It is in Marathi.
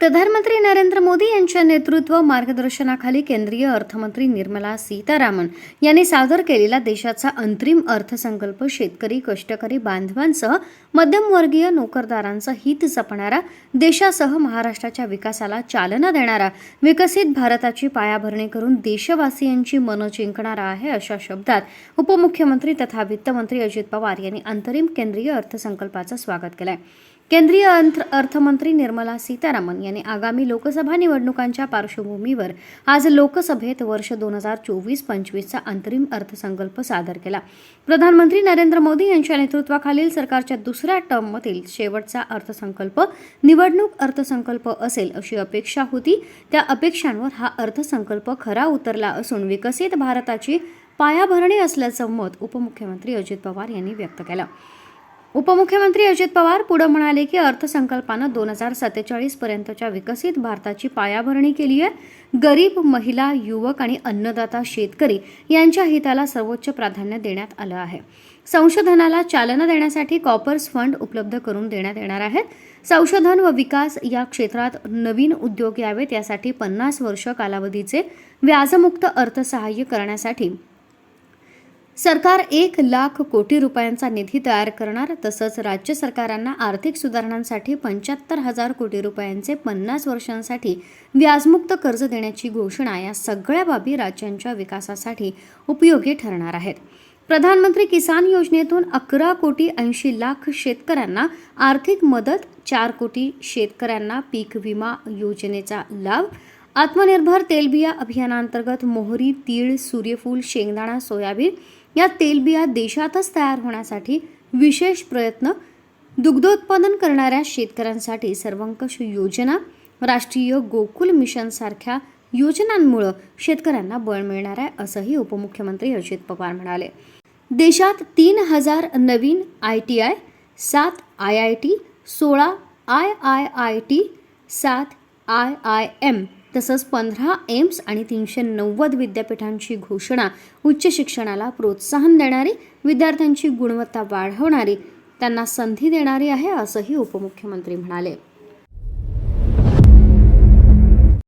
प्रधानमंत्री नरेंद्र मोदी यांच्या नेतृत्व मार्गदर्शनाखाली केंद्रीय अर्थमंत्री निर्मला सीतारामन यांनी सादर केलेला देशाचा अंतरिम अर्थसंकल्प शेतकरी कष्टकरी बांधवांसह मध्यमवर्गीय नोकरदारांचं हित जपणारा देशासह महाराष्ट्राच्या विकासाला चालना देणारा विकसित भारताची पायाभरणी करून देशवासियांची मनं जिंकणारा आहे अशा शब्दात उपमुख्यमंत्री तथा वित्तमंत्री अजित पवार यांनी अंतरिम केंद्रीय अर्थसंकल्पाचं स्वागत केलंय. केंद्रीय अंथ- अर्थमंत्री निर्मला सीतारामन यांनी आगामी लोकसभा निवडणुकांच्या पार्श्वभूमीवर आज लोकसभेत वर्ष दोन हजार चोवीस पंचवीसचा अंतरिम अर्थसंकल्प सादर केला. प्रधानमंत्री नरेंद्र मोदी यांच्या नेतृत्वाखालील सरकारच्या दुसऱ्या टर्ममधील शेवटचा अर्थसंकल्प निवडणूक अर्थसंकल्प असेल अशी अपेक्षा होती. त्या अपेक्षांवर हा अर्थसंकल्प खरा उतरला असून विकसित भारताची पायाभरणी असल्याचं मत उपमुख्यमंत्री अजित पवार यांनी व्यक्त केलं. उपमुख्यमंत्री अजित पवार पुढे म्हणाले की अर्थसंकल्पानं दोन हजार सत्तेचाळीस पर्यंतच्या विकसित भारताची पायाभरणी केली आहे. गरीब महिला युवक आणि अन्नदाता शेतकरी यांच्या हिताला सर्वोच्च प्राधान्य देण्यात आलं आहे. संशोधनाला चालना देण्यासाठी कॉपर्स फंड उपलब्ध करून देण्यात येणार आहेत. संशोधन व विकास या क्षेत्रात नवीन उद्योग यावेत यासाठी पन्नास वर्ष कालावधीचे व्याजमुक्त अर्थसहाय्य करण्यासाठी सरकार एक लाख कोटी रुपयांचा निधी तयार करणार तसंच राज्य सरकारांना आर्थिक सुधारणांसाठी पंच्याहत्तर हजार कोटी रुपयांचे पन्नास वर्षांसाठी व्याजमुक्त कर्ज देण्याची घोषणा या सगळ्या बाबी राज्यांच्या विकासासाठी उपयोगी ठरणार आहेत. प्रधानमंत्री किसान योजनेतून अकरा कोटी ऐंशी लाख शेतकऱ्यांना आर्थिक मदत चार कोटी शेतकऱ्यांना पीक विमा योजनेचा लाभ आत्मनिर्भर तेलबिया अभियानांतर्गत मोहरी तीळ सूर्यफूल शेंगदाणा सोयाबीन या तेलबिया देशातच तयार होण्यासाठी विशेष प्रयत्न दुग्धोत्पादन करणाऱ्या शेतकऱ्यांसाठी सर्वंकष योजना राष्ट्रीय गोकुल मिशनसारख्या योजनांमुळं शेतकऱ्यांना बळ मिळणार आहे असंही उपमुख्यमंत्री अजित पवार म्हणाले. देशात तीन हजार नवीन आय टी आय सात आय आय टी सोळा आय आय आय टी सात आय आय एम तसंच पंधरा एम्स आणि तीनशे नव्वद विद्यापीठांची घोषणा उच्च शिक्षणाला प्रोत्साहन देणारी विद्यार्थ्यांची गुणवत्ता वाढवणारी त्यांना संधी देणारी आहे असंही उपमुख्यमंत्री म्हणाले.